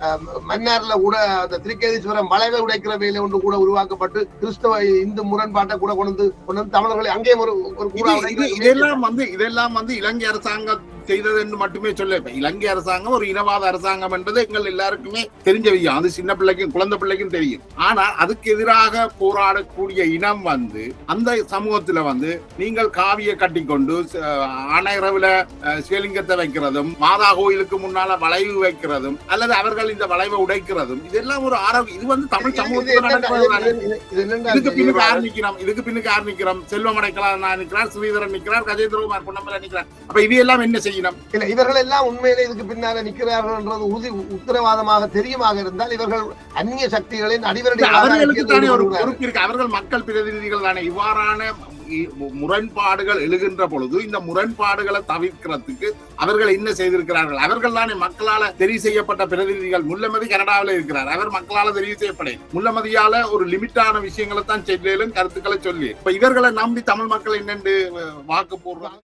அஹ், மன்னார்ல கூட அந்த திருக்கேதீஸ்வரம் வளைவை உடைக்கிற வேலை ஒன்று கூட உருவாக்கப்பட்டு கிறிஸ்தவ இந்து முரண்பாட்டை கூட கொண்டு வந்து கொண்டு வந்து தமிழர்களை அங்கேயும் ஒரு இதெல்லாம் வந்து இதெல்லாம் வந்து இலங்கை அரசாங்கம் செய்தது என்று மட்டுமே சொல்ல இலங்கை அரசாங்கம் ஒரு இனவாத அரசாங்கம் என்பது எங்கள் எல்லாருக்குமே தெரிஞ்ச விஷயம் அது சின்ன பிள்ளைக்கும் குழந்தை பிள்ளைக்கும் தெரியும். ஆனா அதுக்கு எதிராக போராடக்கூடிய இனம் வந்து அந்த சமூகத்துல வந்து நீங்கள் காவியை கட்டிக்கொண்டு ஆணையரவுல சிவலிங்கத்தை வைக்கிறதும் மாதா கோயிலுக்கு முன்னால வளைவு வைக்கிறதும் அல்லது அவர்கள் இந்த வளைவை உடைக்கிறதும் இதெல்லாம் ஒரு ஆரோக்கியம் இது வந்து தமிழ் சமூகத்துல இதுக்கு பின்னுக்கு நிக்கிறோம் இதுக்கு பின்னுக்கு யார் நிக்கிறோம் செல்வம் அடைக்கலாம் நான் நிக்கிறார் ஸ்ரீதரன் நிக்கிறார் கஜேந்திரகுமார் பொன்னம்பல நிக்கிறார் அப்ப இது எல்லாம் என்ன செய்யணும் இல்ல இவர்கள் எல்லாம் உண்மையிலே இதுக்கு பின்னால நிக்கிறார்கள் என்றது உறுதி உத்தரவாதமாக தெரியுமாக இருந்தால் இவர்கள் அந்நிய சக்திகளின் அடிவரடி அவர்கள் மக்கள் பிரதிநிதிகள் தானே. இவ்வாறான முரண்பாடுகள் எழுகின்ற பொழுது இந்த முரண்பாடுகளை தவிர்க்கிறதுக்கு அவர்கள் என்ன செய்திருக்கிறார்கள்? அவர்கள் தானே மக்களால தெரிவு செய்யப்பட்ட பிரதிநிதிகள். முல்லமதி கனடாவில் இருக்கிறார். அவர் மக்களால தெரிவு செய்யப்படை முல்லமதியால ஒரு லிமிட்டான விஷயங்களை தான் சொல்லியும் கருத்துக்களை சொல்லி. இப்ப இவர்களை நம்பி தமிழ் மக்கள் என்னென்று வாக்கு போடுறாங்க?